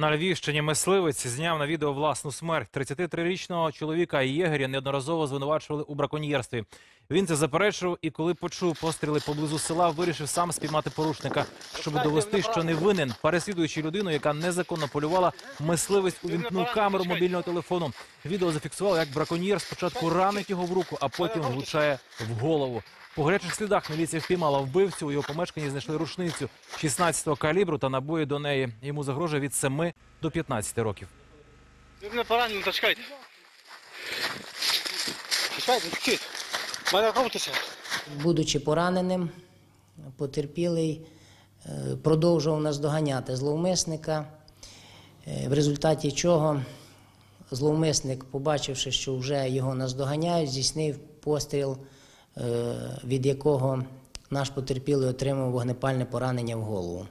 На Львівщині мисливець зняв на відео власну смерть. 33-річного чоловіка єгеря неодноразово звинувачували у браконьєрстві. Він це заперечував і коли почув постріли поблизу села, вирішив сам спіймати порушника, щоб довести, що не винен. Переслідуючи людину, яка незаконно полювала, мисливець увімкнув камеру мобільного телефону. Відео зафіксувало, як браконьєр спочатку ранить його в руку, а потім влучає в голову. По гарячих слідах міліція впіймала вбивцю. У його помешканні знайшли рушницю 16-го калібру та набої до неї. Йому загрожує від 7 до 15 років. Ви мене поранили, то чекайте. Чекайте, чекайте. Мене рухайтеся. Будучи пораненим, потерпілий е, продовжував наздоганяти зловмисника, е, в результаті чого зловмисник, побачивши, що вже його наздоганяють, здійснив постріл, е, від якого наш потерпілий отримав вогнепальне поранення в голову.